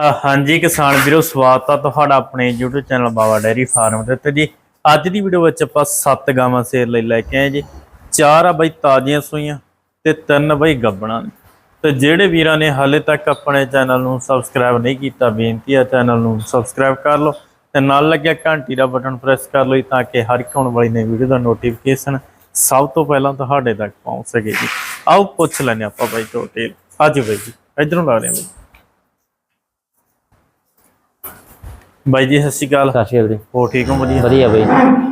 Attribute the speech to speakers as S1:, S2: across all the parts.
S1: ਹਾਂਜੀ ਕਿਸਾਨ ਵੀਰੋ, ਸਵਾਗਤ ਆ ਤੁਹਾਡਾ ਆਪਣੇ YouTube channel Baba dairy farm ਦੇ ਉੱਤੇ ਜੀ। ਅੱਜ ਦੀ ਵੀਡੀਓ ਵਿੱਚ ਆਪਾਂ ਸੱਤ ਗਾਵਾਂ ਸੇਲ ਲਈ ਲੈ ਕੇ ਆਏ ਜੀ। ਚਾਰ ਆ ਬਈ ਤਾਜ਼ੀਆਂ ਸੂਈਆਂ ਤੇ ਤਿੰਨ ਬਈ ਗੱਬਣਾ। ਨੇ ਤੇ ਜਿਹੜੇ ਵੀਰਾਂ ਨੇ ਹਾਲੇ ਤੱਕ ਆਪਣੇ ਚੈਨਲ ਨੂੰ ਸਬਸਕ੍ਰਾਈਬ ਨਹੀਂ ਕੀਤਾ, ਬੇਨਤੀ ਆ ਚੈਨਲ ਨੂੰ ਸਬਸਕ੍ਰਾਈਬ ਕਰ ਲਓ ਤੇ ਨਾਲ ਲੱਗਿਆ ਘੰਟੀ ਦਾ ਬਟਨ ਪ੍ਰੈਸ ਕਰ ਲਓ ਜੀ ਤਾਂ ਕਿ ਹਰ ਇੱਕ ਆਉਣ ਵਾਲੀ ਨਵੀਂ ਵੀਡੀਓ ਦਾ ਨੋਟੀਫਿਕੇਸ਼ਨ ਸਭ ਤੋਂ ਪਹਿਲਾਂ ਤੁਹਾਡੇ ਤੱਕ ਪਹੁੰਚ ਸਕੇ ਜੀ। ਆਓ ਪੁੱਛ ਲੈਣੇ ਆਪਾਂ ਬਾਈ ਤੋਂ ਡਿਟੇਲ ਆਜੋ ਬਾਈ ਜੀ, ਇਧਰੋਂ ਲਾ ਰਹੇ ਹਾਂ ਬਾਈ। ਬਾਈ ਜੀ ਸਤਿ ਸ਼੍ਰੀ ਅਕਾਲ।
S2: ਸਤਿ ਸ਼੍ਰੀ ਅਕਾਲ ਜੀ।
S1: ਹੋ ਠੀਕ ਹੋ ਵਧੀਆ?
S2: ਵਧੀਆ ਬਈ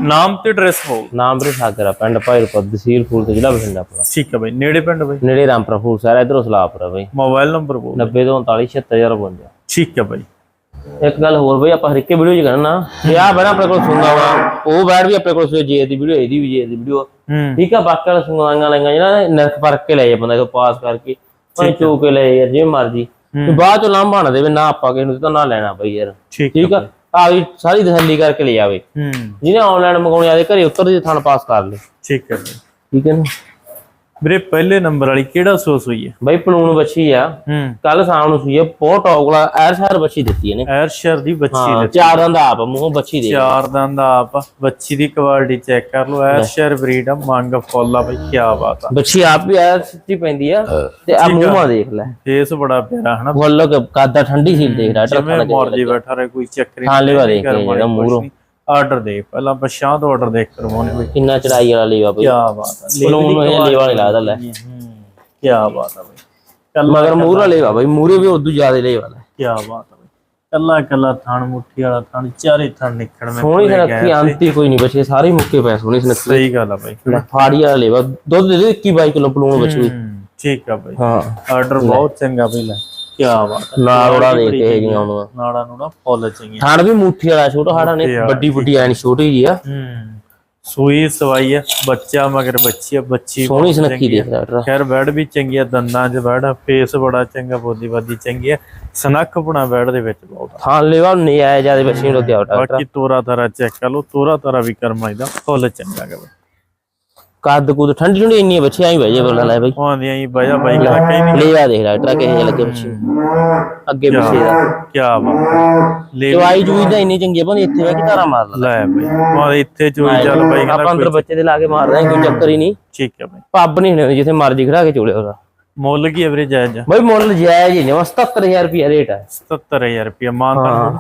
S1: ਨਾਮ ਤੇ ਐਡਰੈਸ ਬੋਲ।
S2: ਨਾਮ ਵੀਰੇ ਸਾਗਰਾ ਪਿੰਡ ਭਾਈਰਪੁਰ ਤਹਿਸੀਲ ਫੂਲ ਤੇ ਜ਼ਿਲ੍ਹਾ ਬਠਿੰਡਾ ਆਪਣਾ
S1: ਠੀਕ ਹੈ ਬਾਈ ਨੇੜੇ ਪਿੰਡ ਬਾਈ?
S2: ਨੇੜੇ ਰਾਮਪੁਰਾ ਫੂਲ ਸਾਰਾ ਇਧਰੋਂ ਸਲਾਪੁਰਾ ਬਈ।
S1: ਮੋਬਾਈਲ ਨੰਬਰ ਬੋਲ।
S2: 90 ਤੋਂ 39 76052
S1: ਠੀਕ ਹੈ ਬਾਈ।
S2: ਇੱਕ ਗੱਲ ਹੋਰ ਬਈ ਆਪਾਂ ਹਰ ਇੱਕ ਵੀਡੀਓ 'ਚ ਕਰਨਾ। ਇਹ ਆ ਬੜਾ ਆਪਣੇ ਕੋਲ ਸੁਣਦਾ ਵਾ ਉਹ ਬੈਡ ਵੀ ਆਪਣੇ ਕੋਲ ਜੇ ਦੀ ਵੀਡੀਓ ਇਹਦੀ ਵੀ ਜੇ ਦੀ ਵੀਡੀਓ।
S1: ਹੂੰ।
S2: ਠੀਕ ਆ ਬਾਕੀ ਵਾਲਾ ਸੁਣਾਈਆਂ ਲੈਂਗਾ ਜਿਹੜਾ ਨਰਕ ਪਰਖ ਕੇ ਲੈ ਜਾ ਬੰਦਾ ਕੋ ਪਾਸ ਕਰਕੇ। ਭਾਵੇਂ ਚੋ ਕੇ ਲੈ ਜਾ ਜਿਵੇਂ ਮਰਜ਼ੀ। ਤੇ ਬਾਅਦ ਚ ਲਾਂਭਾ ਨਾ ਦੇਵੇ ਨਾ ਆਪਾਂ ਕਿਸੇ ਨੂੰ ਤਾਂ ਨਾ ਲੈਣਾ ਬਈ ਯਾਰ।
S1: ਠੀਕ
S2: ਆ? ਆ। ਵੀ ਸਾਰੀ ਤਸੱਲੀ ਕਰਕੇ ਲੈ ਜਾਵੇ
S1: ਹੂੰ।
S2: ਜਿਹਨੇ ਆਨਲਾਈਨ ਮੰਗਾਉਣੇ ਆਦੇ ਘਰੇ ਉੱਤਰ ਦੀ ਥਣ ਪਾਸ ਕਰ ਲੈ।
S1: ਠੀਕ ਹੈ
S2: ਠੀਕ ਹੈ ਨਾ?
S1: ਵੀਰੇ ਪਹਿਲੇ ਨੰਬਰ ਵਾਲੀ ਕਿਹੜਾ ਸੋਸ ਹੋਈ ਹੈ?
S2: ਬਈ ਪਲੂਣ ਬੱਚੀ ਆ।
S1: ਹੂੰ।
S2: ਕੱਲ ਸ਼ਾਮ ਨੂੰ ਸੂਈ ਆ ਬਹੁਤ ਟੌਗਲਾ ਐਰ ਸ਼ਹਿਰ ਬੱਚੀ ਦਿੱਤੀ ਇਹਨੇ।
S1: ਐਰਸ਼ਰ ਦੀ ਬੱਚੀ
S2: ਹਾਂ
S1: ਦੇ
S2: ਚਾਰ ਦੰਦ ਆਪ ਮੂੰਹ ਬੱਚੀ ਦੇ।
S1: ਚਾਰ ਦੰਦ ਆਪ ਬੱਚੀ ਦੀ ਕੁਆਲਿਟੀ ਚੈੱਕ ਕਰ ਲਓ। ਐਰਸ਼ਰ ਬਰੀਡ ਆ ਮੰਗ ਫੁੱਲ ਬਈ ਕੀ ਬਾਤ ਆ।
S2: ਬੱਚੀ ਆਪ ਵੀ ਐਰ ਸਿੱਧੀ ਪੈਂਦੀ ਆ ਤੇ ਆ ਮੂੰਹ ਦੇਖ ਲੈ।
S1: ਫੇਸ ਬੜਾ ਪਿਆਰਾ ਹਨਾ?
S2: ਕਿ ਕਾਦਾ ਠੰਡੀ ਸੀ ਦੇਖ ਡਾਕਟਰ
S1: ਜਿਵੇਂ ਮਰਜ਼ੀ ਬੈਠਾ ਰਹੇ ਕੋਈ ਚੱਕਰ
S2: ਹਾਂ, ਲਿਵਾ ਦੇਖ ਕੇ ਜਿਹੜਾ ਮੂਹਰੋਂ।
S1: ਆਰਡਰ ਦੇ ਪਹਿਲਾਂ ਪਛਾਂ ਤੋਂ ਆਰਡਰ ਦੇਖ ਕਰਵਾਉਣੇ ਬਈ।
S2: ਕਿੰਨਾ ਚੜਾਈ ਵਾਲਾ ਲੇਵਾ ਬਈ।
S1: ਕੀ ਬਾਤ ਆ
S2: ਪਲੂਣ ਨੂੰ ਇਹ ਲੇਵਾ ਨਹੀਂ ਲੱਗਦਾ ਲੈ।
S1: ਕੀ ਬਾਤ ਆ ਬਈ। ਕੱਲਾ
S2: ਮਗਰ ਮੂਹਰ ਵਾਲਾ ਲੇਵਾ ਬਈ ਮੂਹਰੇ ਵੀ ਉਦੋਂ ਜ਼ਿਆਦਾ ਲੇਵਾ ਲੈ।
S1: ਕੀ ਬਾਤ ਬਈ। ਕੱਲਾ ਕੱਲਾ ਥਣ ਮੁੱਠੀ ਵਾਲਾ ਥਣ ਚਾਰੇ ਥਣ ਨਿਕਣ ਮੈਂ
S2: ਸੋਹਣੀ ਸੁਨੱਖੀ ਅੰਤੀ ਕੋਈ ਨਹੀਂ ਬੱਚੇ ਸਾਰੇ ਮੁੱਕੇ ਪਏ ਸੋਹਣੀ ਸੁਨੱਖੀ।
S1: ਸਹੀ ਗੱਲ ਆ ਬਈ।
S2: ਫਾੜੀ ਵਾਲਾ ਲੇਵਾ ਦੁੱਧ ਦੇ ਦੇ 21 22 ਕਿਲੋ ਪਲੂਣ ਬੱਚੀ
S1: ਹੂੰ, ਠੀਕ ਆ ਬਈ।
S2: ਹਾਂ।
S1: ਆਰਡਰ ਬਹੁਤ ਚੰਗਾ ਬਈ ਲੈ। ਕੀ ਬਾਤ ਆ
S2: ਨਾਲ ਉਹਦਾ ਦੇਖ ਕੇ ਹੈਗੀਆਂ ਉਹਨੂੰ
S1: ਨਾੜਾ ਨੂੰ ਨਾ ਫੁੱਲ ਚੰਗੀ
S2: ਥਾਣ ਵੀ ਮੁੱਠੀ ਵਾਲਾ ਛੋਟਾ ਹਾੜਾ ਨੇ ਵੱਡੀ ਵੱਡੀ ਐਨ ਛੋਟੀ ਜੀ ਆ।
S1: ਹੂੰ ਸੂਈ ਸਵਾਈ ਆ ਬੱਚਾ ਮਗਰ ਬੱਚੀ ਆ ਬੱਚੀ
S2: ਸੋਹਣੀ ਸੁਨੱਖੀ ਦੇਖ ਡਾਕਟਰ
S1: ਖੈਰ ਬੈਡ ਵੀ ਚੰਗੀ ਆ ਦੰਦਾਂ 'ਚ ਬੈਡ ਆ ਫੇਸ ਬੜਾ ਚੰਗਾ ਬੋਦੀ ਬਾਦੀ ਚੰਗੀ ਆ। ਸਨੱਖ ਬਣਾ ਬੈਡ ਦੇ ਵਿੱਚ ਬਹੁਤ ਆ।
S2: ਥਾਂ ਲੇਵਾ ਨਹੀਂ ਆਇਆ ਜ਼ਿਆਦਾ ਬੱਚੀ ਨੂੰ ਲੱਗਿਆ
S1: ਬਾਕੀ ਤੋਰਾ ਤਾਰਾ ਚੈੱਕ ਕਰ ਲਓ ਤੋਰਾ ਤਾਰਾ ਵੀ ਕਰਮਾਈ ਦਾ ਫੁੱਲ ਚੰਗਾ ਗਾ। ਬਈ
S2: ਕੱਦ ਕੁਦ ਠੰਡੀ ਠੰਡੀ ਇੰਨੀ ਬੱਚੀ ਆਈ ਬਈ ਬੋਲਾ ਲੈ ਬਈ।
S1: ਹੀ ਬਜਾ ਬਾਈ ਕਾ ਕਹਿੰਦੀ
S2: ਲੇਵਾ ਦੇਖ ਡਾਕਟਰ ਕਿਹੇ ਜਿਹਾ ਲੱਗੇ ਬੱਚੀ ਅੱਗੇ ਪਿੱਛੇ ਦਾ
S1: ਕੀ ਬਾਤ ਲੈ
S2: ਜੂਈ ਤਾਂ ਇੰਨੀ ਚੰਗੀ ਆ ਪਰ ਇੱਥੇ ਵੇ ਕਿ ਧਾਰਾ ਮਾਰ ਲਾ
S1: ਲੈ ਬਈ ਉਹ ਇੱਥੇ ਚੋਈ ਚੱਲ ਬਾਈ
S2: ਆਪਾਂ ਅੰਦਰ ਬੱਚੇ ਦੇ ਲਾ ਕੇ ਮਾਰਦੇ ਹਾਂ ਕੋਈ ਚੱਕਰ ਹੀ ਨਹੀਂ।
S1: ਠੀਕ ਹੈ ਬਾਈ।
S2: ਪੱਬ ਨਹੀਂ ਹੋਣੀ ਜਿੱਥੇ ਮਰਜ਼ੀ ਖੜਾ ਕੇ ਚੋਲੇ ਉਹਦਾ।
S1: ਮੁੱਲ ਕੀ ਐਵਰੇਜ ਜਾਇਜ਼? ਆ
S2: ਬਈ ਮੁੱਲ ਜਾਇਜ਼ ਹੀ ਨੇ 77000 ਰੁਪਏ ਰੇਟ ਹੈ।
S1: 77000 ਰੁਪਏ ਮਾਨਤਾ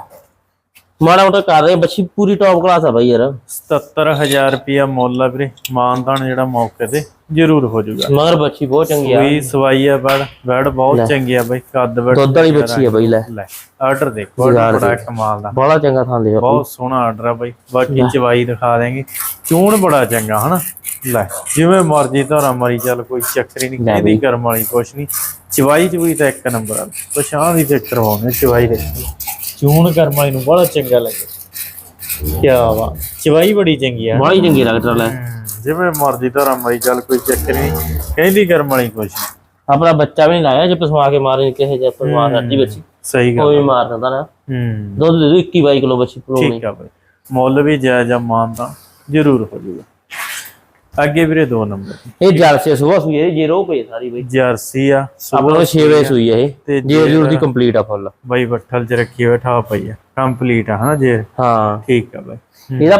S2: ਮਾੜਾ ਮੋਟਾ ਕਰ ਰਹੇ ਬੱਚੀ ਪੂਰੀ ਟੌਪ ਕਲਾਸ ਆ ਬਈ ਯਾਰ।
S1: 77000 ਰੁਪਿਆ ਮੁੱਲ ਆ ਵੀਰੇ ਮਾਨਦਾਨ ਜਿਹੜਾ ਮੌਕੇ ਤੇ ਜ਼ਰੂਰ ਹੋ ਜਾਊਗਾ।
S2: ਮਗਰ ਬੱਚੀ ਬਹੁਤ ਚੰਗੀ ਆ।
S1: ਕੋਈ ਸਵਾਈ ਆ ਬੜ ਬੜ ਬਹੁਤ ਚੰਗੀ ਆ ਬਈ ਕੱਦ ਬੜ
S2: ਦੁੱਧ ਵਾਲੀ ਬੱਚੀ ਆ ਬਈ ਲੈ।
S1: ਆਰਡਰ ਦੇਖੋ ਬੜਾ ਕਮਾਲ ਦਾ।
S2: ਬੜਾ ਚੰਗਾ ਥਾਂ ਲਿਆ
S1: ਬਹੁਤ ਸੋਹਣਾ ਆਰਡਰ ਆ ਬਈ ਬਾਕੀ ਚਵਾਈ ਦਿਖਾ ਦੇਂਗੇ ਚੂਣ ਬੜਾ ਚੰਗਾ ਹਨਾ? ਲੈ ਜਿਵੇਂ ਮਰਜ਼ੀ ਧਾਰਾ ਮਰੀ ਚੱਲ ਕੋਈ ਚੱਕਰ ਹੀ ਨਹੀਂ ਕਹਿੰਦੀ ਕਰਮ ਵਾਲੀ ਕੁਛ ਨਹੀਂ। ਚਵਾਈ ਚਵੀ ਤਾਂ ਇੱਕ ਨੰਬਰ ਆ। ਪਛਾਣ ਦੀ ਤੇ ਕਰਵਾਉਣੇ ਚਵਾਈ ਦੇ। ਚੂਣ ਕਰਮ ਵਾਲੀ ਨੂੰ ਬੜਾ ਚੰਗਾ ਲੱਗੇ। ਕੀ ਵਾ ਚਵਾਈ ਬੜੀ ਚੰਗੀ ਆ।
S2: ਬੜੀ ਚੰਗੀ ਡਾਕਟਰ ਲੈ
S1: ਹਮ, ਜਿਵੇਂ ਮਰਜ਼ੀ ਧਾਰਾ ਮਰੀ ਚੱਲ ਕੋਈ ਚੱਕਰ ਨਹੀਂ ਕਹਿੰਦੀ ਕਰਮ ਵਾਲੀ ਕੁਛ।
S2: ਆਪਣਾ ਬੱਚਾ ਵੀ ਨਹੀਂ ਲਾਇਆ ਜੇ ਪਸਵਾ ਕੇ ਮਾਰੇ ਕਿਸੇ ਜੇ ਪਸਵਾ ਕਰਦੀ ਬੱਚੀ।
S1: ਸਹੀ ਗੱਲ
S2: ਕੋਈ ਮਾਰ ਦਿੰਦਾ ਨਾ।
S1: ਹੂੰ
S2: ਦੁੱਧ ਦੇ ਦੋ 21 22 ਕਿਲੋ ਬੱਚੀ ਪਰੋਣੀ
S1: ਠੀਕ ਆ ਬਈ। ਮੁੱਲ ਵੀ ਜਾਇਜ਼ ਆ ਮਾਨਤਾ ਜ਼ਰੂਰ ਹੋ ਜਾਊਗਾ। ਅੱਗੇ ਵੀਰੇ ਦੋ ਨੰਬਰ।
S2: ਇਹ ਜਰਸੀ ਸੁਬਾ ਸੂਈ ਹੈ ਜੀਰੋ ਪਈ ਸਾਰੀ ਬਈ।
S1: ਜਰਸੀ ਆ
S2: ਆਪਣਾ 6 ਵਜੇ ਸੂਈ ਹੈ ਇਹ। ਜੇ ਜੂਰ ਦੀ ਕੰਪਲੀਟ ਆ ਫੁੱਲ।
S1: ਬਾਈ ਬੱਠਲ ਚ ਰੱਖੀ ਹੋਈ ਠਾ ਪਈ ਆ। ਕੰਪਲੀਟ ਆ ਹਨਾ ਜੇ?
S2: ਹਾਂ।
S1: ਠੀਕ ਆ ਬਾਈ।
S2: ਇਹਦਾ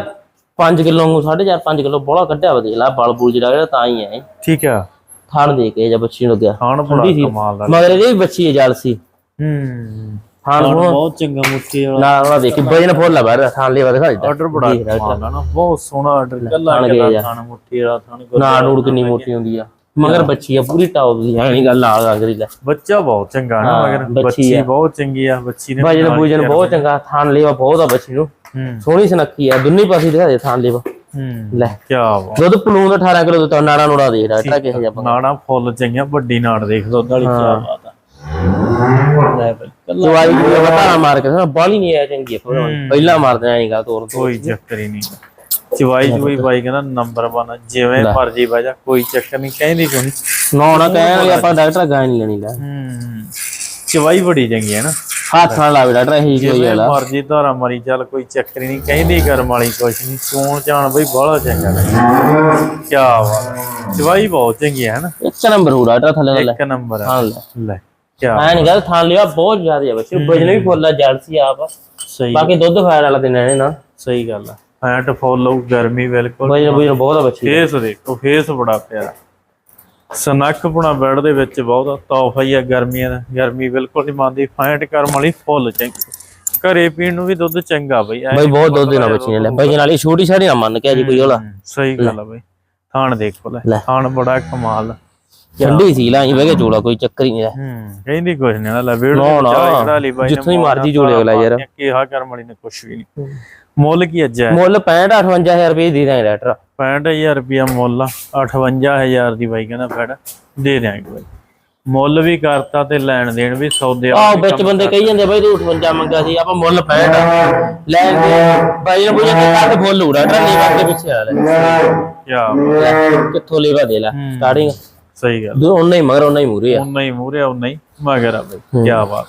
S2: 5 ਕਿਲੋ ਨੂੰ 4.5 5 ਕਿਲੋ ਬੋਲਾ ਕੱਢਿਆ ਵਾ ਦੇਖ ਲਾ ਬਲ ਬੁਲ ਜਿਹੜਾ ਤਾਂ ਹੀ ਹੈ ਇਹ।
S1: ਠੀਕ ਆ।
S2: ਥਣ ਦੇ ਕੇ ਜਾਂ ਬੱਚੀ ਨੂੰ ਲੱਗਿਆ
S1: ਖਾਣ ਬੜਾ ਕਮਾਲ ਦਾ।
S2: ਮਗਰ ਇਹਦੀ ਵੀ ਬੱਚੀ ਹੈ ਜਲਸੀ
S1: ਹੂੰ।
S2: ਥਣ ਨੂੰ
S1: ਬਹੁਤ ਚੰਗਾ ਮੁੱਠੀ ਵਾਲਾ।
S2: ਨਾ ਉਹਨਾਂ ਦੇਖੀ ਵਜਨ ਫੁੱਲ ਆ ਬਾਹਰ ਥਣ ਲਈ ਦਿਖਾ ਦਿੱਤਾ।
S1: ਆਰਡਰ ਬੜਾ ਨਾ ਬਹੁਤ ਸੋਹਣਾ ਆਰਡਰ ਕੱਲਾ ਕੱਲਾ ਮੁੱਠੀ ਵਾਲਾ ਗੁੱਦ-
S2: ਨਾ ਨੂੜ ਕਿੰਨੀ ਮੋਟੀ ਹੁੰਦੀ ਆ। ਮਗਰ ਬੱਚੀ ਆ ਪੂਰੀ ਟੌਪ ਦੀ ਨਹੀਂ ਗੱਲ ਆ ਦੀ ਲੈ।
S1: ਬੱਚਾ ਬਹੁਤ ਚੰਗਾ ਨਾ ਮਗਰ
S2: ਬੱਚੀ।
S1: ਬਹੁਤ ਚੰਗੀ ਆ ਬੱਚੀ ਨੇ
S2: ਵਜਨ ਬੂਜਨ ਬਹੁਤ ਚੰਗਾ ਥਣ ਲੇਵਾ ਬਹੁਤ ਆ ਬੱਚੀ ਨੂੰ। ਸੋਹਣੀ ਸੁਨੱਖੀ ਆ ਦੁੰਨੀ ਪਾਸੇ ਦਿਖਾ ਦੇ ਥਣ ਲੇਵਾ
S1: ਹੂੰ
S2: ਲੈ।
S1: ਕੀ ਵਾ
S2: ਦੁੱਧ ਪਲੂਨ ਦਾ 18 ਕਿਲੋ ਦਿੱਤਾ ਨਾੜਾ ਨੂੜਾ ਦੇ ਡਾਕਟਰ ਕਿਹੋ ਜਿਹਾ
S1: ਨਾੜਾ ਫੁੱਲ ਚੰਗੀਆਂ ਵੱਡੀ ਨਾੜ ਦੇਖ ਲੋ ਉਹਦਾਲੀ ਕੀ ਬਾਤ
S2: ਦਵਾਈ ਨੂੰ ਬਤਾ ਮਾਰ ਕੇ ਨਾ ਬਾਲੀ ਨਹੀਂ ਆ ਚੰਗੀ ਆ ਫਿਰ ਪਹਿਲਾਂ ਮਾਰਦੇ ਆਂ ਗੱਲ ਤੋਰ ਤੋਂ
S1: ਕੋਈ ਚੱਕਰ ਹੀ ਨਹੀਂ। ਚਵਾਈ ਚੁਈ ਬਾਈ ਕਹਿੰਦਾ ਨੰਬਰ 1 ਜਿਵੇਂ ਮਰਜ਼ੀ ਵਜਾ ਕੋਈ ਚੱਕਰ ਨਹੀਂ ਕਹਿੰਦੀ ਕੋਈ ਨੀ।
S2: ਨਾ ਨਾ ਕਹਿਣਗੇ ਆਪਾਂ ਡਾਕਟਰ ਗਾਇ ਨਹੀਂ ਲੈਣੀ ਲੈ।
S1: ਹੂੰ। ਚਵਾਈ ਬੜੀ ਚੰਗੀ ਹੈ ਨਾ।
S2: ਹੱਥ ਨਾਲ ਲਾਵੇ ਡਾਕਟਰ ਇਹ ਕੋਈ ਵਾਲਾ
S1: ਮਰਜ਼ੀ ਧਾਰਾ ਮਰੀ ਚੱਲ ਕੋਈ ਚੱਕਰ ਨਹੀਂ ਕਹਿੰਦੀ ਕਰਮ ਵਾਲੀ ਕੁਛ ਨਹੀਂ। ਸੋਣ ਜਾਣ ਬਈ ਬਾਹਲਾ ਚੰਗਾ ਲੱਗਦਾ। ਕੀ ਬਾਤ। ਚਵਾਈ ਬਹੁਤ ਚੰਗੀ ਹੈ ਨਾ।
S2: ਇੱਕ ਨੰਬਰ ਹੋ ਡਾਕਟਰ ਥੱਲੇ ਨਾਲ ਲੈ
S1: ਇੱਕ ਨੰਬਰ
S2: ਹਾਂ ਲੈ। ਐ ਨਹੀਂ ਗੱਲ ਥਾਂ ਲਿਆ ਬਹੁਤ ਜ਼ਿਆਦਾ ਆ ਬੱਚੇ। ਵਜਨ ਵੀ ਫੁੱਲ ਜਰਸੀ ਆਪ।
S1: ਸਹੀ
S2: ਬਾਕੀ ਦੁੱਧ ਫੈਟ ਵਾਲਾ ਦਿਨ ਨੇ ਨਾ।
S1: ਸਹੀ ਗੱਲ ਆ। ਫੈਟ ਫੋਲੋ ਗਰਮੀ ਬਿਲਕੁਲ।
S2: ਵਜਨ ਵਜਨ ਬਹੁਤ ਆ ਬੱਚੀ
S1: ਫੇਸ ਦੇਖੋ ਫੇਸ ਬੜਾ ਪਿਆਰਾ ਸਨੱਖ ਪੁਣਾ ਬੈਡ ਦੇ ਵਿੱਚ ਬਹੁਤ ਤੋਹਫਾ ਹੀ ਆ ਗਰਮੀਆਂ ਦਾ। ਗਰਮੀ ਬਿਲਕੁਲ ਨਹੀਂ ਮੰਨਦੀ ਫੈਟ ਕਰਮ ਵਾਲੀ ਫੁੱਲ ਚੰਗੀ। ਘਰੇ ਪੀਣ ਨੂੰ ਵੀ ਦੁੱਧ ਚੰਗਾ ਬਈ
S2: ਬਈ ਬਹੁਤ ਦੁੱਧ ਦੇਣਾ ਬੱਚੀ ਨੇ ਲੈ ਵਜਨ ਵਾਲੀ ਛੋਟੀ ਛਾੜੀ ਨਾ ਮੰਨ ਕੇ ਜੀ ਕੋਈ
S1: ਹਮ, ਸਹੀ ਗੱਲ ਆ ਬਈ। ਥਾਣ ਦੇਖੋ ਲੈ। ਥਾਣ ਬੜਾ ਕਮਾਲ ਆ।
S2: ਠੰਡੀ ਸੀ ਲਾਈ ਬਹਿ ਕੇ ਚੋਲਾ ਕੋਈ ਚੱਕਰ ਹੀ ਨਹੀਂ ਲੈ
S1: ਹੂੰ ਕਹਿੰਦੀ ਕੁਛ ਨਹੀਂ ਨਾ ਲੈ ਵੀੜ
S2: ਨਾ, ਨਾ, ਜਿੱਥੋਂ ਹੀ ਮਰਜ਼ੀ ਜੋੜੇ ਅਗਲਾ ਯਾਰ।
S1: ਕਿਹਾ ਕਰਮ ਵਾਲੀ ਨੇ ਕੁਛ ਵੀ ਨਹੀਂ। ਮੁੱਲ ਕੀ ਅੱਜ ਹੈ?
S2: ਮੁੱਲ 65 58000 ਰੁਪਏ ਦੇ ਦਾਂਗੇ ਲੈਟਰ।
S1: 65000 ਰੁਪਿਆ ਮੁੱਲ ਆ 58000 ਦੀ ਬਾਈ ਕਹਿੰਦਾ ਫੜ ਦੇ ਦਿਆਂਗੇ ਬਾਈ। ਮੁੱਲ ਵੀ ਕਰਤਾ ਤੇ ਲੈਣ ਦੇਣ ਵੀ ਸੌਦੇ
S2: ਆਹ ਵਿੱਚ ਬੰਦੇ ਕਹੀ ਜਾਂਦੇ ਬਈ ਤੂੰ 58 ਮੰਗਾ ਸੀ ਆਪਾਂ ਮੁੱਲ 65 ਲੈਣ ਦੇ ਬਾਈ ਨੇ ਬੁਝੇ ਕੱਢ ਫੁੱਲ ਉੜਾ ਟਰਨੀ ਵਾਰ ਦੇ ਪਿੱਛੇ ਆ ਲੈ।
S1: ਕਿਆ
S2: ਕਿੱਥੋਂ ਲੈਵਾ ਦੇ ਲੈ ਸਟਾਰਟਿੰਗ
S1: ਸਹੀ ਗੱਲ।
S2: ਦੋ ਉਹਨਾਂ ਹੀ ਮਗਰ ਉਹਨਾਂ ਹੀ ਮੂਰੇ ਆ।
S1: ਉਨਾ ਹੀ ਮੂਰੇ ਉਨਾ ਹੀ। ਮਗਰ ਆ ਬਾਈ ਕੀ ਬਾਤ।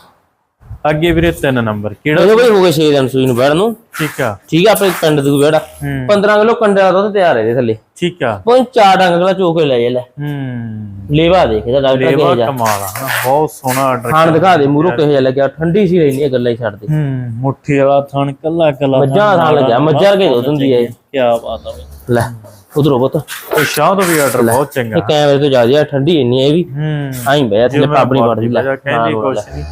S1: ਅੱਗੇ ਵੀਰੇ ਤਿੰਨ ਨੰਬਰ ਕਿਹੜਾ
S2: ਇਹਦੇ ਬਈ ਹੋ ਗਏ 6 ਦਿਨ ਸੂਈ ਨੂੰ ਬੈਠ ਨੂੰ।
S1: ਠੀਕ ਆ।
S2: ਠੀਕ ਆ ਆਪਣੇ ਪਿੰਡ ਦੀ ਬੈੜਾ
S1: ਹੂੰ।
S2: 15 ਕਿਲੋ ਕੰਡੇ ਦਾ ਦੁੱਧ ਤਿਆਰ ਹੈ ਇਹਦੇ ਥੱਲੇ।
S1: ਠੀਕ ਆ।
S2: ਕੋਈ ਚਾਰ ਡੰਗ ਅਗਲਾ ਚੋਕੇ ਲੈ ਜਾ ਲੈ।
S1: ਹੂੰ।
S2: ਲੇਵਾ ਦੇਖ ਇਹਦਾ ਡਾਕਟਰ ਕਿਹੋ ਜਿਹਾ।
S1: ਕਮਾਲ ਆ ਬਹੁਤ ਸੋਹਣਾ ਆਰਡਰ
S2: ਖਾਣ ਦਿਖਾ ਦੇ ਮੂਰੋ ਕਿਹੋ ਜਿਹਾ ਲੱਗਿਆ ਠੰਡੀ ਸੀ ਰਹਿਣੀ ਗੱਲਾਂ ਹੀ ਛੱਡ ਦੇ।
S1: ਹੂੰ ਮੁੱਠੀ ਵਾਲਾ ਥਣ ਕੱਲਾ ਕੱਲਾ
S2: ਮੱਝਾਂ ਦਾ ਥਾਂ ਲੱਗਿਆ ਮੱਝਾਂ ਕੇ ਦੁੱਧ ਹੁੰਦੀ ਹੈ
S1: ਕੀ ਬਾਤ ਆ ਬਈ।
S2: ਲੈ। ਉਧਰੋਂ ਬਤ
S1: ਤੇ ਸ਼ਾਹ ਤੋਂ ਵੀ ਆਰਡਰ ਬਹੁਤ ਚੰਗਾ।
S2: ਇਹ ਕੈਮਰੇ ਤੋਂ ਜ਼ਿਆਦਾ ਠੰਡੀ ਇੰਨੀ ਇਹ ਵੀ।
S1: ਹੂੰ।
S2: ਆਈ ਬਈ ਥੱਲੇ ਪਾਬੜੀ ਵੜਦੀ ਲੈ।
S1: ਕਹਿੰਦੀ ਕੁਛ ਨਹੀਂ।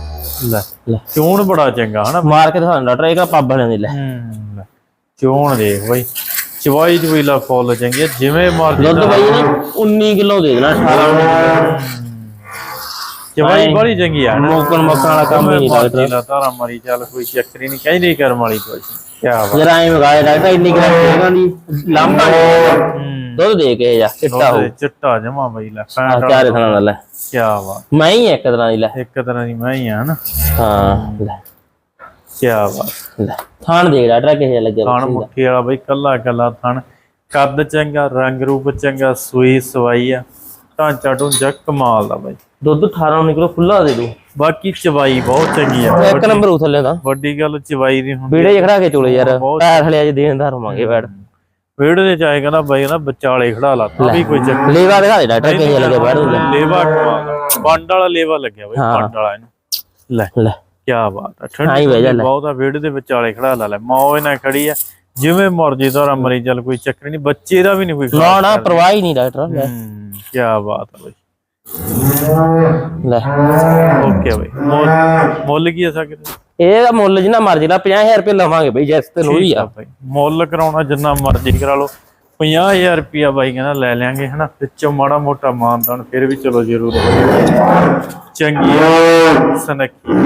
S1: ਲੈ
S2: ਲੈ।
S1: ਚੋਣ ਬੜਾ ਚੰਗਾ ਹਨਾ
S2: ਮਾਰ ਕੇ ਦਿਖਾ ਡਾਕਟਰ ਇਹ ਕਾ ਪਾਬੜਿਆਂ ਦੀ ਲੈ।
S1: ਹੂੰ। ਚੋਣ ਦੇਖ ਬਈ। ਚਵਾਈ ਚਵੀਲਾ ਫੁੱਲ ਚੰਗੀ ਜਿਵੇਂ ਮਰਜ਼ੀ
S2: ਦੁੱਧ ਬਾਈ ਇਹਨੇ 19 ਕਿਲੋ ਦੇ ਦੇਣਾ 18
S1: ਚਵਾਈ ਬੜੀ ਚੰਗੀ ਆ
S2: ਮੋਕਣ ਮੋਕਣ ਵਾਲਾ ਕੰਮ ਹੀ ਨਹੀਂ ਡਾਕਟਰ
S1: ਮਰਜ਼ੀ ਲਾ ਤਾਰਾ ਮਾਰੀ ਚੱਲ ਕੋਈ ਚੱਕਰੀ ਨਹੀਂ ਕਹਿੰਦੀ ਕਰਮ ਵਾਲੀ ਕੁਛ ਕੀ ਬਾਤ।
S2: ਜਰਾ ਐਂ ਮਗਾਏ ਡਾਕਟਰ ਇੰਨੀ ਗ੍ਰਾਮ ਇਹਨਾਂ ਦੀ। ਲਾਂਬਾ
S1: ਹੂੰ।
S2: ਦੁੱਧ ਦੇ ਕੇ ਜਾ ਚਿੱਟਾ ਹੋ
S1: ਚਿੱਟਾ ਜਮਾ ਬਈ ਲੈ
S2: ਆ
S1: ਫੈਂਟ
S2: ਚਾਰੇ ਥਾਂ ਨਾਲ ਲੈ।
S1: ਕੀ ਬਾਤ।
S2: ਮੈਂ ਹੀ ਇੱਕ ਤਰ੍ਹਾਂ ਦੀ ਲੈ।
S1: ਇੱਕ ਤਰ੍ਹਾਂ ਦੀ ਮੈਂ ਹੀ ਆ ਨਾ।
S2: ਹਾਂ ਲੈ।
S1: ਕੀ ਬਾਤ।
S2: ਲੈ ਥਾਣ ਦੇ ਡਾਕਟਰ ਕਿਹੋ ਲੱਗਿਆ
S1: ਥਣ ਮੁੱਠੀ ਵਾਲਾ ਬਈ ਕੱਲਾ ਕੱਲਾ ਥਣ। ਕੱਦ ਚੰਗਾ ਰੰਗ ਰੂਪ ਚੰਗਾ ਸੂਈ ਸਵਾਈ ਆ। ਢਾਂਚਾ ਢੂੰਚਾ ਕਮਾਲ ਦਾ ਬਾਈ।
S2: ਦੁੱਧ 18 19 ਕਿਲੋ ਖੁੱਲਾ ਦੇ ਦੂ
S1: ਬਾਕੀ ਚਵਾਈ ਬਹੁਤ ਚੰਗੀ ਆ
S2: ਇੱਕ ਨੰਬਰ ਉਹ ਥੱਲੇ ਦਾ
S1: ਵੱਡੀ ਗੱਲ ਚਵਾਈ ਦੀ ਹੁੰਦੀ
S2: ਵੀੜੇ ਜਿ ਖੜਾ ਕੇ ਚੋਲੇ ਯਾਰ।
S1: ਬਹੁਤ-
S2: ਪੈਰ ਥਲੇ ਅੱਜ ਦੇਣਦਾਰ ਹੋਵਾਂਗੇ ਬੈਠ।
S1: ਵੇੜ ਦੇ ਚਾਹੇ ਕਹਿੰਦਾ ਬਾਈ ਕਹਿੰਦਾ ਵਿਚਾਲੇ ਖੜਾ ਲਾ ਤਾਂ ਵੀ ਕੋਈ ਚੱਕਰ
S2: ਲੇਵਾ ਦਿਖਾ ਦੇ ਡਾਕਟਰ ਕਿਹੋ ਲੱਗਿਆ ਬੈਠ
S1: ਨਹੀਂ। ਲੇਵਾ ਕਮਾਲ ਪੰਡ ਵਾਲਾ ਲੇਵਾ ਲੱਗਿਆ ਬਾਈ
S2: ਹਾਂ।
S1: ਪੰਡ ਵਾਲਾ ਇਹਨੂੰ। ਲੈ
S2: ਲੈ।
S1: ਕੀ ਬਾਤ ਆ
S2: ਹਾਂ
S1: ਠੰਡੀ
S2: ਹੀ ਬਹਿ ਜਾ
S1: ਠੰਡੀ
S2: ਲੈ।
S1: ਬਹੁਤ ਆ ਵੇੜ ਦੇ ਵਿਚਾਲੇ ਖੜਾ ਲਾ ਲੈ। ਮੌਜ ਨਾਲ ਖੜੀ ਆ ਜਿਵੇਂ ਮਰਜ਼ੀ ਤੋਰਾ ਮਰੀ ਚੱਲ ਕੋਈ ਚੱਕਰ ਨਹੀਂ ਬੱਚੇ ਦਾ ਵੀ ਨਹੀਂ ਕੋਈ
S2: ਨਾ ਨਾ ਪਰਵਾਹ ਹੀ ਨਹੀਂ ਡਾਕਟਰ।
S1: ਕੀ ਬਾਤ ਆ ਬਾਈ।
S2: ਲੈ।
S1: ਓਕੇ ਬਾਈ। ਮੁੱਲ ਮੁੱਲ ਕੀ ਆ ਸਕਦੇ
S2: ਇਹਦਾ ਮੁੱਲ ਜਿੰਨਾ ਮਰਜ਼ੀ ਲਾ 50000 ਰੁਪਏ ਲਵਾਂਗੇ ਬਈ ਜੈਸ ਤੇ ਹੀ ਆ।
S1: ਮੁੱਲ ਕਰਾਉਣਾ ਜਿੰਨਾ ਮਰਜ਼ੀ ਕਰਾ ਲਓ। 50000 ਰੁਪਿਆ ਬਾਈ ਕਹਿੰਦਾ ਲੈ ਲਿਆਂਗੇ ਹਨਾ? ਵਿੱਚੋਂ ਮਾੜਾ ਮੋਟਾ ਮਾਨਦਾਨ ਫਿਰ ਵੀ ਚਲੋ ਜ਼ਰੂਰ। ਚੰਗੀ ਆ, ਸਨੱਖੀ।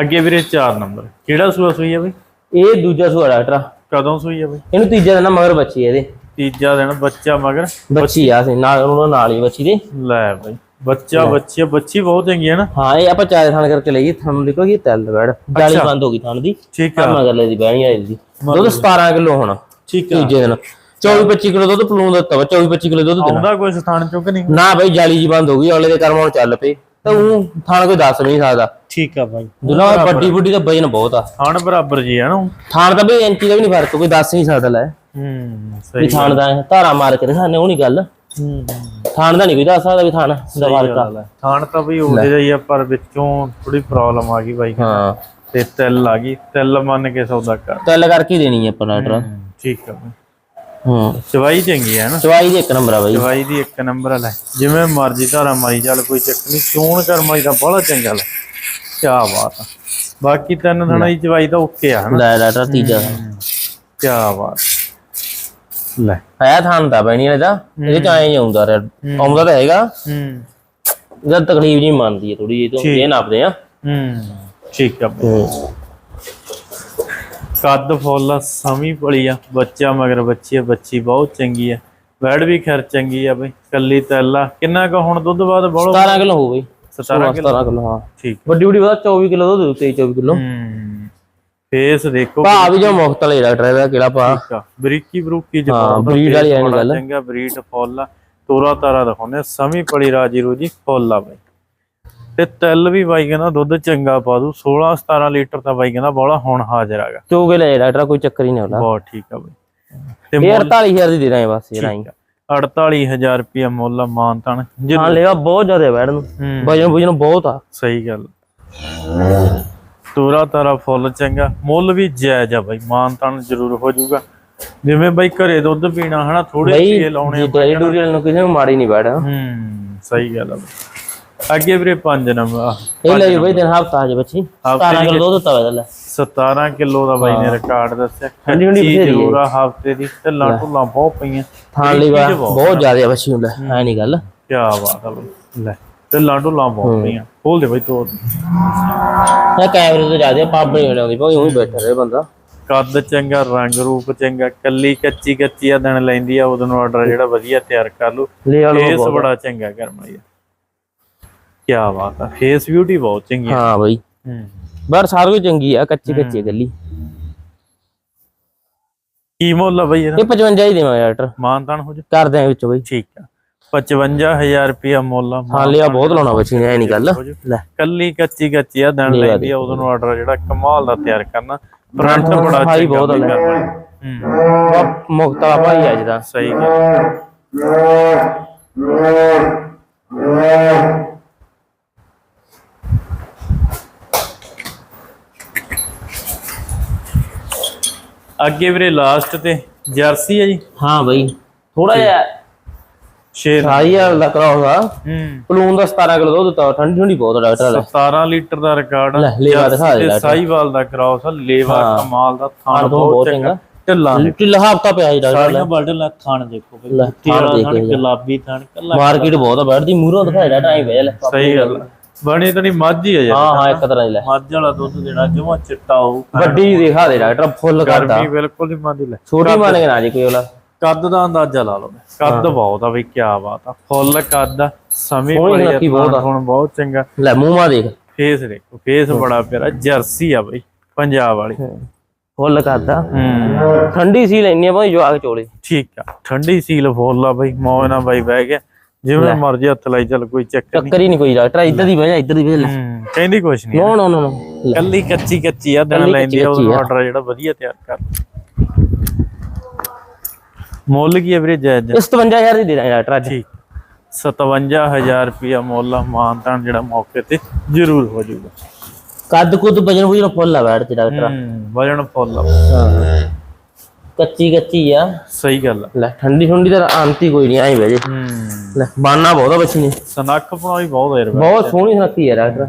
S1: ਅੱਗੇ ਵੀਰੇ 4 ਨੰਬਰ। ਕਿਹੜਾ ਸੂਆ ਸੂਈ ਆ ਬਈ?
S2: ਇਹ ਦੂਜਾ ਸੂਆ ਡਾਕਟਰ
S1: ਕਦੋਂ ਸੂਈ ਆ ਬਈ?
S2: ਇਹਨੂੰ ਤੀਜਾ ਦਿਨ ਮਗਰ ਬੱਚੀ ਇਹਦੇ।
S1: ਤੀਜਾ ਦਿਨ ਬੱਚਾ ਮਗਰ
S2: ਬੱਚੀ ਆ ਸੀ ਨਾਲ ਉਹਨਾਂ ਨਾਲ ਹੀ ਬੱਚੀ ਦੀ।
S1: ਲੈ ਬਈ ਬੱਚਾ ਬੱਚੀ ਬੱਚੀ ਬਹੁਤ ਚੰਗੀ ਹੈ ਨਾ।
S2: ਹਾਂ ਇਹ ਆਪਾਂ ਚਾਰੇ ਥਾਣ ਕਰਕੇ ਲਈਏ ਥਣ ਦੇਖੋ ਕੀ ਤੈਲ ਬੈੜ। ਜਾਲੀ ਬੰਦ ਹੋ ਗਈ ਥਣ ਦੀ।
S1: ਠੀਕ ਆ।
S2: ਮਗਰ ਲੈ ਦੀ ਬਹਿਣੀ ਆਈ ਦੀ ਦੁੱਧ 17 ਕਿਲੋ ਹੋਣਾ।
S1: ਠੀਕ ਆ।
S2: ਤੀਜੇ ਦਿਨ। 24 25 ਕਿਲੋ ਦੁੱਧ ਪਲੂਣ ਦਿੱਤਾ ਵਾ 24 25 ਕਿਲੋ ਦੁੱਧ ਦੇਣਾ।
S1: ਆਉਂਦਾ ਕੋਈ ਸਥਾਨ ਚੁੱਕ ਨਹੀਂ?
S2: ਨਾ ਬਈ ਜਾਲੀ ਜੀ ਬੰਦ ਹੋ ਗਈ ਅਗਲੇ ਦੇ ਕਰਮ ਹੁਣ ਚੱਲ ਪਏ। ਤਾਂ ਉਹ ਥਾਣ ਕੋਈ ਦੱਸ ਨਹੀਂ ਸਕਦਾ।
S1: ਠੀਕ ਆ ਬਾਈ।
S2: ਦੁਨਾ ਵੱਡੀ ਬੁੱਢੀ ਦਾ ਵਜਨ ਬਹੁਤ ਆ।
S1: ਥਾਣ ਬਰਾਬਰ ਜੀ ਹੈ ਨਾ
S2: ਥਾਣ ਤਾਂ ਬਈ ਇੰਚੀ ਦਾ ਵੀ ਨਹੀਂ ਫ਼ਰਕ ਕੋਈ ਦੱਸ ਨਹੀਂ ਸਕਦਾ ਲੈ।
S1: ਹੂੰ
S2: ਵੀ
S1: ਸਹੀ
S2: ਥਾਣ ਦਾ ਧਾਰਾ ਮਾਰ ਕੇ ਦਿਖਾਣੇ ਉਹ ਨਹੀਂ ਗੱਲ।
S1: ਹੂੰ।
S2: ਥਾਣ ਦਾ ਨਹੀਂ ਕੋਈ ਦੱਸ ਸਕਦਾ ਵੀ ਥਾਣ ਦਾ ਆ
S1: ਥਾਣ ਤਾਂ ਬਈ ਉਹਦੇ ਜਿਹੀ ਆ ਪਰ ਵਿੱਚੋਂ ਥੋੜੀ ਪ੍ਰੋਬਲਮ ਆ ਗਈ ਬਾਈ।
S2: ਹਾਂ।
S1: ਤੇ ਤਿਲ ਆ ਗਈ ਤਿਲ ਮੰਨ ਕੇ ਸੌਦਾ ਕਰ।
S2: ਤੈਲ ਕਰਕੇ ਹੀ ਦੇਣੀ ਹੈ ਆਪਾਂ ਡਾਕਟਰ
S1: ਠੀਕ ਆ ਬਾਈ।
S2: ਹਾਂ।
S1: ਚਵਾਈ ਚੰਗੀ ਹੈ ਨਾ?
S2: ਚਵਾਈ ਦੀ ਇੱਕ ਨੰਬਰ ਆ ਬਈ।
S1: ਚਵਾਈ ਦੀ ਇੱਕ ਨੰਬਰ ਲੈ। ਜਿਵੇਂ ਮਰਜ਼ੀ ਧਾਰਾ ਮਾਰੀ ਚੱਲ ਕੋਈ ਚੱਕ ਨਹੀਂ ਚੋਣ ਕਰ ਮਾਰੀ ਤਾਂ ਬੜਾ ਚੰਗਾ ਲੈ। ਕੀ ਬਾਤ ਆ। ਬਾਕੀ ਤਿੰਨ ਥਣਾ ਦੀ ਚਵਾਈ ਤਾਂ ਓਕੇ ਆ ਹਨਾ
S2: ਲੈ ਡਾਕਟਰ ਤੀਜਾ।
S1: ਕੀ ਬਾਤ ਲੈ।
S2: ਆਇਆ ਥਾਣ ਦਾ ਬੈਣੀ ਵਾਲੇ ਦਾ ਇਹਦੇ ਚ ਆਏ ਆਉਂਦਾ ਰਿਹਾ। ਆਉਂਦਾ ਤਾਂ ਹੈਗਾ।
S1: ਹੂੰ।
S2: ਇਹਦਾ ਤਕਲੀਫ ਜੀ ਮੰਨਦੀ ਹੈ ਥੋੜੀ ਜਿਹੀ ਤੋਂ ਇਹ ਨਾਪਦੇ ਆ
S1: ਹੂੰ। ਠੀਕ ਆ।
S2: ਹੂੰ
S1: ਕੱਦ ਫੁੱਲ ਸਮੀ ਪਲੀ ਆ ਬੱਚਾ ਮਗਰ ਬੱਚੀ ਆ ਬੱਚੀ ਬਹੁਤ ਚੰਗੀ ਆ। ਵੈੜ ਵੀ ਖੈਰ ਚੰਗੀ ਆ ਬਈ ਕੱਲੀ ਤੈਲਾ। ਕਿੰਨਾ ਕੁ ਹੁਣ ਦੁੱਧ ਬਾਅਦ ਬੋਲੋ?
S2: 17 ਕਿਲੋ ਹੋ ਗਈ।
S1: 17 ਕਿਲੋ
S2: 17 ਕਿਲੋ। ਹਾਂ।
S1: ਠੀਕ।
S2: ਵੱਡੀ ਵੱਡੀ ਬਾਤ 24 ਕਿਲੋ ਦੁੱਧ ਦੇ 23 24 ਕਿਲੋ।
S1: ਹੂੰ। ਫੇਸ ਦੇਖੋ
S2: ਭਾ ਵੀ ਜੋ ਮੁਖਤ ਵਾਲੇ ਡਾਕਟਰ ਇਹਦਾ ਕਿਹੜਾ ਭਾ
S1: ਬਰੀਕੀ ਬਰੂਕੀ
S2: ਹਾਂ,
S1: ਜਵਾਬ
S2: breed ਵਾਲੀ ਐ ਨੀ ਗੱਲ।
S1: ਚੰਗਾ ਬਰੀਡ ਫੁੱਲ ਤੋਰਾ ਤਾਰਾ ਦਿਖਾਉਂਦੇ ਸਮੀ ਪਲੀ ਰਾਜੀ ਰੋਜੀ ਫੁੱਲ ਆ ਬਈ। ਤੇ ਤਿਲ ਵੀ ਬਾਈ ਕਹਿੰਦਾ ਦੁੱਧ ਚੰਗਾ ਪਾ ਦੂ। 16 17 ਲੀਟਰ ਤਾਂ ਬਾਈ ਕਹਿੰਦਾ ਬੋਲਾ ਹੁਣ ਹਾਜ਼ਰ ਆਗਾ
S2: ਚੋਗੇ ਲੈ ਡਾਕਟਰ ਕੋਈ ਚੱਕਰ ਹੀ ਨਹੀਂ ਹੁੰਦਾ
S1: ਬਹੁਤ ਠੀਕ ਆ ਬਈ। ਤੇ
S2: ਇਹ 48000 ਦੀ ਦੇ ਦਾਂਗੇ ਬਸ ਇਹ ਰਾਈ
S1: 48000 ਰੁਪਇਆ ਮੁੱਲ ਮਾਨਤਾਨ ਜੀ
S2: ਹਾਂ ਲੇਵਾ ਬਹੁਤ ਜ਼ਿਆਦਾ ਬੈਠ ਨੂੰ। ਵਜਨ ਵਜਨ ਬਹੁਤ ਆ।
S1: ਸਹੀ ਗੱਲ। ਤੋਰਾ ਤਾਰਾ ਫੁੱਲ ਚੰਗਾ। ਮੁੱਲ ਵੀ ਜਾਇਜ਼ ਆ ਬਾਈ ਮਾਨਤਾਨ ਜ਼ਰੂਰ ਹੋ ਜਾਊਗਾ। ਜਿਵੇਂ ਬਾਈ ਘਰੇ ਦੁੱਧ ਪੀਣਾ ਹਨਾ ਥੋੜੇ ਜਿਹੇ ਲਾਉਣੇ
S2: ਜੀ ਡੈਰੀ ਡੂਰੀ ਨੂੰ ਕਿਸੇ ਨੂੰ ਮਾੜੀ ਨਹੀਂ ਬੈਠ
S1: ਹੂੰ ਸਹੀ ਗੱਲ ਆ। ਅੱਗੇ ਵੀਰੇ 5 ਨੰਬਰ
S2: ਇਹ ਲੈ ਬਈ ਦਿਨ ਹਫਤਾ ਹਜੇ ਬੱਚੀ। 17 ਕਿਲੋ ਦੁੱਧ ਦਿੱਤਾ ਵਾ ਲੈ
S1: 17 ਕਿਲੋ ਦਾ ਬਾਈ ਨੇ ਰਿਕਾਰਡ ਦੱਸਿਆ। ਕੱਚੀ
S2: ਬਥੇਰੀ
S1: ਜ਼ਰੂਰ ਆ ਹਫ਼ਤੇ ਦੀ। ਢਿੱਲਾਂ ਢੁੱਲਾਂ ਬਹੁਤ ਪਈਆਂ।
S2: ਥਾਂ ਲਈ ਬਹੁਤ ਜ਼ਿਆਦਾ ਬੱਚੀ ਲੈ ਐ ਨਹੀਂ ਗੱਲ।
S1: ਕੀ ਬਾਤ ਆ ਬਾਈ। ਲੈ ਢਿੱਲਾਂ ਢੁੱਲਾਂ ਬਹੁਤ ਪਈਆਂ ਖੋਲ ਦੇ ਬਾਈ ਤੋੜ।
S2: ਇਹ ਕੈਮਰੇ ਤੋਂ ਜ਼ਿਆਦਾ ਪਾਪ ਨਹੀਂ ਬਣਾਉਂਦੀ ਭਾਈ ਉਹੀ ਬੈਠਾ ਰਹੇ ਬੰਦਾ।
S1: ਕੱਦ ਚੰਗਾ ਰੰਗ ਰੂਪ ਚੰਗਾ ਕੱਲੀ ਕੱਚੀ ਕੱਚੀ ਆ ਦਿਨ ਲੈਂਦੀ ਆ ਉਦੋਂ ਆਰਡਰ ਜਿਹੜਾ ਵਧੀਆ ਤਿਆਰ ਕਰ ਲੂ ਫੇਸ ਬੜਾ ਚੰਗਾ ਕਰਮਾਈ ਆ। ਕੀ ਬਾਤ ਆ ਫੇਸ ਬਿਊਟੀ ਬਹੁਤ ਚੰਗੀ ਆ।
S2: ਹਾਂ ਬਈ। ਬਾਹਰ ਸਾਰ ਕੋਈ ਚੰਗੀ ਆ ਕੱਚੀ ਕੱਚੀ ਆ ਗੱਲੀ
S1: ਕੀ ਮੁੱਲ ਆ ਬਾਈ ਇਹਦਾ?
S2: ਇਹ 55 ਹੀ ਦੇਵਾਂ ਡਾਕਟਰ
S1: ਮਾਨਤਾਨ ਹੋ ਜਾ।
S2: ਕਰ ਦਿਆਂ ਵਿੱਚ ਬਈ।
S1: ਠੀਕ ਆ। 55000 ਰੁਪਇਆ ਮੁੱਲ ਆ।
S2: ਹਾਂ ਲਿਆ ਬਹੁਤ ਲਾਉਣਾ ਬੱਚੀ ਨੇ ਐ ਨਹੀਂ ਗੱਲ।
S1: ਹੋ ਜਾ।
S2: ਲੈ।
S1: ਕੱਲੀ ਕੱਚੀ ਕੱਚੀ ਆ ਦਿਨ ਲੈਂਦੀ ਆ ਉਦੋਂ ਆਰਡਰ ਜਿਹੜਾ ਕਮਾਲ ਦਾ ਤਿਆਰ ਕਰਨਾ। ਪ੍ਰਿੰਟ ਬੜਾ
S2: ਸਫ਼ਾਈ
S1: ਚੰਗਾ
S2: ਬਹੁਤ
S1: ਬਈ
S2: ਆ ਲੈ।
S1: ਕਰਮਾਈ। ਹੂੰ।
S2: ਮੁਕਤਾ ਭਾਈ ਅੱਜ ਦਾ।
S1: ਸਹੀ ਗੱਲ। ਅੱਗੇ ਵੀਰੇ ਲਾਸਟ ਤੇ ਜਰਸੀ ਹੈ ਜੀ?
S2: ਹਾਂ ਬਈ। ਥੋੜਾ ਜਿਹਾ
S1: ਸ਼ੇਰ
S2: ਸਾਈ ਵਾਲਾ ਦਾ ਕਰਾਉਗਾ
S1: ਹੂੰ।
S2: ਪਲੂਨ ਦਾ 17 ਕਿਲੋ ਦੁੱਧ ਦਿੱਤਾ। ਠੰਡੀ ਠੰਡੀ ਬਹੁਤ ਡਾਕਟਰ ਵਾਲਾ।
S1: 17 ਲੀਟਰ ਦਾ ਰਿਕਾਰਡ
S2: ਲੈ, ਲੇਵਾ ਦਿਖਾ ਦੇ।
S1: ਸਾਈਵਾਲ ਦਾ ਕਰਾਉਸ ਲੇਵਾ ਕਮਾਲ ਦਾ ਥਾਣ ਬਹੁਤ ਚੰਗਾ। ਢਿੱਲਾ
S2: ਢਿੱਲਾ ਹਫਤਾ ਪਿਆ ਸੀ ਡਾਕਟਰ
S1: ਸਾਰੀਆਂ ਬਲਡ ਲਾ ਥਾਣ ਦੇਖੋ ਬਈ। ਤੇਰਾ
S2: ਦੇਖ
S1: ਥਾਣ। ਗੁਲਾਬੀ ਥਾਣ ਕੱਲਾ
S2: ਮਾਰਕੀਟ ਬਹੁਤ ਆ ਬੈਠਦੀ ਮੂਹਰੋਂ ਦਿਖਾਇਆ ਡਾਕਟਰ ਐਂ ਵੇ ਲੈ।
S1: ਸਹੀ ਗੱਲ। ਬਣੀ ਤਾਂ ਨਹੀਂ ਮੱਝ ਹੀ ਆ ਯਾਰ।
S2: ਹਾਂ ਹਾਂ ਇੱਕ ਤਰ੍ਹਾਂ ਦੀ ਲੈ।
S1: ਮੱਝ ਵਾਲਾ ਦੁੱਧ ਜਿਹੜਾ ਜਮਾ ਚਿੱਟਾ ਹੋਊ।
S2: ਵੱਡੀ ਦਿਖਾ ਦੇ ਡਾਕਟਰ ਫੁੱਲ ਕਰਦਾ
S1: ਗਰਮੀ ਬਿਲਕੁਲ ਨਹੀਂ ਮੰਦੀ ਲੈ।
S2: ਛੋਟੀ ਮੰਨ ਕੇ ਨਾ ਜੀ ਕੋਈ ਵਾਲਾ
S1: ਕੱਦ ਦਾ ਅੰਦਾਜ਼ਾ ਲਾ ਲਓ ਕੱਦ ਬਹੁਤ ਆ ਬਈ ਕੀ ਬਾਤ ਆ। ਫੁੱਲ ਕੱਦ ਆ ਸਮੇਂ
S2: ਆ।
S1: ਹੁਣ ਬਹੁਤ ਚੰਗਾ।
S2: ਲੈ ਮੂੰਹ ਮਾ ਦੇਖ।
S1: ਫੇਸ ਦੇਖੋ ਫੇਸ ਬੜਾ ਪਿਆਰਾ ਜਰਸੀ ਆ ਬਈ ਪੰਜਾਬ ਵਾਲੀ।
S2: ਫੁੱਲ ਕਰਦਾ
S1: ਹੂੰ।
S2: ਠੰਡੀ ਸੀ ਲੈਣੀ ਆ ਭਾਈ ਜਵਾਕ ਚੋਲੇ।
S1: ਠੀਕ ਆ ਠੰਡੀ ਸੀਲ ਫੁੱਲ ਆ ਬਈ ਮੌਜ ਨਾਲ ਬਾਈ ਬਹਿ ਗਿਆ। ਜਿਵੇਂ ਮਰਜ਼ੀ ਹੱਥ ਲਾਈ ਚੱਲ ਕੋਈ ਚੱਕਰ ਨਹੀਂ।
S2: ਚੱਕਰ ਹੀ ਨਹੀਂ ਕੋਈ ਡਾਕਟਰ ਇੱਧਰ ਦੀ ਬਹਿ ਇੱਧਰ ਦੀ ਬਹਿ ਲੈ
S1: ਹੂੰ ਕਹਿੰਦੀ ਕੁਛ ਨਹੀਂ।
S2: ਨੋ ਨੋ ਨੋ
S1: ਕੱਲੀ ਕੱਚੀ ਕੱਚੀ ਆ ਦਿਨ ਲੈਂਦੀ ਆ ਉਹ
S2: ਆ।
S1: ਆਰਡਰ ਜਿਹੜਾ ਵਧੀਆ ਤਿਆਰ ਕਰ। ਮੁੱਲ ਕੀ ਐਵਰੇਜ ਜਾਇਜ਼? ਆ?
S2: ਇਸ 57000 ਦੀ ਦੇ ਦਾਂਗੇ ਡਾਕਟਰ ਅੱਜ।
S1: ਠੀਕ। 57000 ਰੁਪਿਆ ਮੁੱਲ ਮਾਨਤਾਨ ਜਿਹੜਾ ਮੌਕੇ ਤੇ ਜ਼ਰੂਰ ਹੋ ਜਾਊਗਾ।
S2: ਕੱਦ ਕੁੱਦ ਵਜਨ ਵਜਨ ਫੁੱਲ ਆ ਬੈਠ ਤੇ ਡਾਕਟਰ।
S1: ਹੂੰ ਵਜਣ ਫੁੱਲ ਆ।
S2: ਹਾਂ। ਕੱਚੀ ਕੱਚੀ ਆ।
S1: ਸਹੀ ਗੱਲ
S2: ਲੈ ਠੰਡੀ ਠੰਡੀ ਤਾਂ ਆਂਤੀ ਕੋਈ ਨਹੀਂ ਆਈ ਬਹਿ ਜੇ।
S1: ਹੂੰ।
S2: ਲੈ ਬਾਨਾ ਬਹੁਤ ਬੱਚੀ ਨੇ।
S1: ਸਨੱਖ ਵੀ ਬਹੁਤ ਬਾਅਦ
S2: ਬਹੁਤ ਸੋਹਣੀ ਸੁਨੱਖੀ ਆ ਡਾਕਟਰ।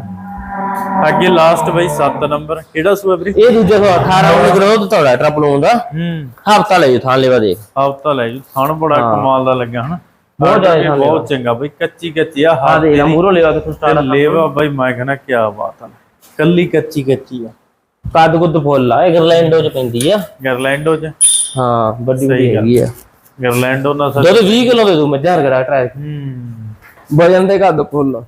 S1: ਅੱਗੇ ਲਾਸਟ ਬਈ 7 ਨੰਬਰ ਕਿਹੜਾ ਸੂਆ ਵੀਰੇ?
S2: ਇਹ ਦੂਜਾ ਸੌ 18 19 ਕਿਲੋ ਦੁੱਧ ਤੁਹਾਡਾ ਡਾਕਟਰ ਪਲੂਨ ਦਾ।
S1: ਹੂੰ।
S2: ਹਫਤਾ ਲੈ ਜਾ ਥਾਂ ਲੈਵਾ ਦੇਖ
S1: ਹਫਤਾ ਲੈ ਜੀ ਥਣ ਬੜਾ ਕਮਾਲ ਦਾ ਲੱਗਾ ਹਨਾ?
S2: ਬਹੁਤ ਜ਼ਿਆਦਾ
S1: ਬਹੁਤ ਚੰਗਾ ਬਈ ਕੱਚੀ ਕੱਚੀ ਆ ਹਾਂ
S2: ਦੇਖ ਲੈ ਮੂਹਰੋਂ ਲੈਵਾ ਕਿੱਥੋਂ ਸਟਾਰਟ
S1: ਲੇਵਾ ਬਈ ਮੈਂ ਕਹਿੰਦਾ ਕੀ ਬਾਤ ਆ। ਕੱਲੀ ਕੱਚੀ ਕੱਚੀ ਆ।
S2: ਕੱਦ ਕੁੱਦ ਫੁੱਲ ਆ ਗਰਲੈਂਡੋ ਚ ਪੈਂਦੀ ਆ।
S1: ਗਰਲੈਂਡੋ ਚ?
S2: ਹਾਂ ਵੱਡੀ ਵੱਡੀ ਹੈਗੀ ਆ।
S1: ਗਰਲੈਂਡੋ ਨਾਲ ਸਰ
S2: ਦੁੱਧ 20 ਕਿਲੋ ਦੇ ਦੂ ਮੱਝਾਂ ਵਰਗਾ ਡਾਕਟਰ
S1: ਹੂੰ।
S2: ਵਜਨ ਦੇ ਕੱਦ ਫੁੱਲ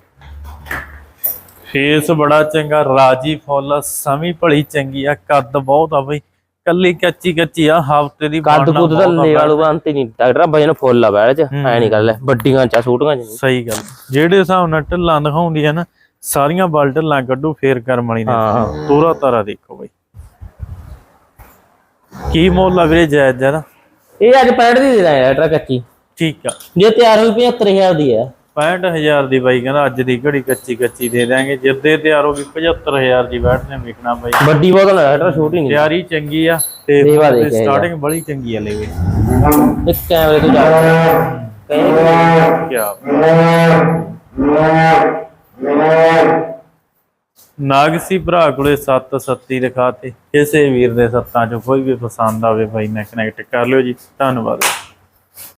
S1: ਫੇਸ ਬੜਾ ਚੰਗਾ ਰਾਜੀ ਫੁੱਲ ਸਮੀ ਭਲੀ ਚੰਗੀ ਆ ਕੱਦ ਬਹੁਤ ਆ ਬਈ। ਕੱਲੀ ਕੱਚੀ ਕੱਚੀ ਆ ਹਫ਼ਤੇ ਦੀ
S2: ਕੱਦ ਕੁੱਦ ਦਾ
S1: ਬਹੁਤ ਆ
S2: ਲੈ ਵਾਲੂ ਅੰਤ ਨਹੀਂ ਡਾਕਟਰ ਵਜਨ ਫੁੱਲ ਆ ਬੈਠ ਚ ਐ ਨਹੀਂ ਗੱਲ ਵੱਡੀਆਂ ਚਾ ਛੋਟੀਆਂ ਚ
S1: ਸਹੀ ਗੱਲ। ਜਿਹੜੇ ਹਿਸਾਬ ਨਾਲ ਢਿੱਲਾਂ ਦਿਖਾਉਂਦੀ ਆ ਨਾ ਸਾਰੀਆਂ ਬਲ ਢਿੱਲਾਂ ਕੱਢੂ ਫੇਰ ਕਰਮ ਵਾਲੀ ਨੇ। ਤੋਰਾ ਤਾਰਾ ਦੇਖੋ ਬਈ। ਕੀ ਮੁੱਲ ਆ ਵੀਰੇ ਜਾਇਜ਼ ਜਰਾ
S2: ਇਹ ਅੱਜ 65 ਦੀ ਦੇ ਦਾਂਗੇ ਡਾਕਟਰ ਕੱਚੀ।
S1: ਠੀਕ ਆ।
S2: ਜੇ ਤਿਆਰ ਹੋਈ 75000 ਦੀ ਆ।
S1: 65000 ਦੀ ਬਾਈ ਕਹਿੰਦਾ ਅੱਜ ਦੀ ਘੜੀ ਕੱਚੀ ਕੱਚੀ ਦੇ ਦਾਂਗੇ ਜਿੱਦੇ ਤਿਆਰ ਹੋ ਗਈ 75000 ਦੀ ਬੈਠ ਨੇ ਵਿਕਣਾ ਬਾਈ।
S2: ਵੱਡੀ ਬਹੁਤ ਨਾ ਡਾਕਟਰ ਛੋਟੀ ਨਹੀਂ।
S1: ਤਿਆਰੀ ਚੰਗੀ ਆ ਤੇ
S2: ਕੇ
S1: ਸਟਾਰਟਿੰਗ ਬੜੀ ਚੰਗੀ ਆ ਲੈਵੇ।
S2: ਇੱਕ ਕੈਮਰੇ ਤੋਂ ਜਾ
S1: ਕਿਆ ਨਾਗਸੀ ਭਰਾ ਕੋਲੇ 7 ਸੱਤੀ ਦਿਖਾਤੇ ਕਿਸੇ ਵੀਰ ਦੇ ਸੱਤਾਂ ਚੋਂ ਕੋਈ ਵੀ ਪਸੰਦ ਆਵੇ ਬਾਈ ਨਾਲ ਕਨੈਕਟ ਕਰ ਲਿਓ ਜੀ। ਧੰਨਵਾਦ।